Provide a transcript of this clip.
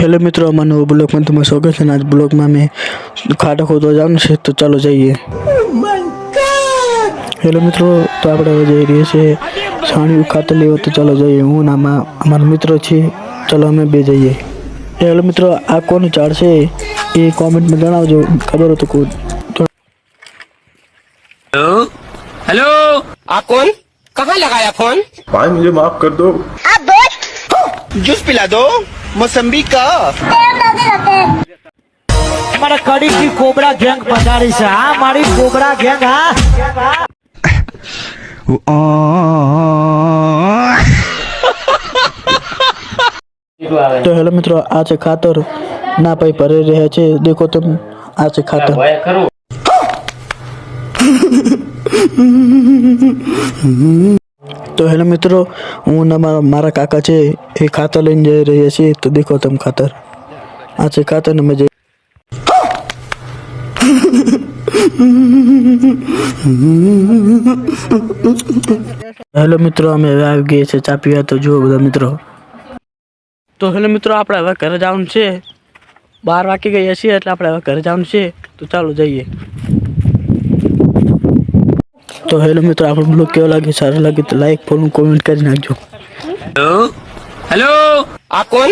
Hello મિત્રો અમારા નવા બ્લોગમાં તમારું સ્વાગત છે અને આજ બ્લોગમાં અમે ખાડા ખોદવા જવાનું છે તો ચાલો જઈએ હેલો મિત્રો તો આપણે હવે જઈ રહીએ છીએ છાણિયું ખાતર લેવા તો ચાલો જઈએ હું ને આમાં અમારા મિત્રો છે ચાલો અમે બે જઈએ હેલો મિત્રો આ કોનું ઝાડ છે એ કોમેન્ટમાં જણાવજો ખબર હોય તો કોઈ हेलो आप कौन कहाँ लगाया फोन भाई मुझे माफ कर दो जूस पिला दो મોસંબી કા મારા કડી થી કોબરા ગેંગ પધારી છે. હા મારી કોબરા ગેંગ હા. તો હેલો મિત્રો આ છે ખાતર. ના ભાઈ ભરે રહ્યા છે. દેખો તમે આ છે ખાતર. તો હેલો મિત્રો હું ને મારા મારા કાકા છે એ ખાતર લઈને જઈ રહ્યા છીએ તો દેખો તમે ખાતર આ છે ખાતર ને મેં જઈ હેલો મિત્રો અમે હવે આવી ગયા છે ચા પીવા તો જુઓ બધા મિત્રો તો હેલો મિત્રો આપણે હવે ઘરે જવાનું છે બાર વાગી ગયા છીએ એટલે આપણે હવે ઘરે જવાનું છે તો ચાલો જઈએ તો હેલો મિત્રો આપણો બ્લોગ કેવો લાગે સારો લાગે તો લાઈક ફોલો કોમેન્ટ કરી નાખજો. હેલો આ કોણ?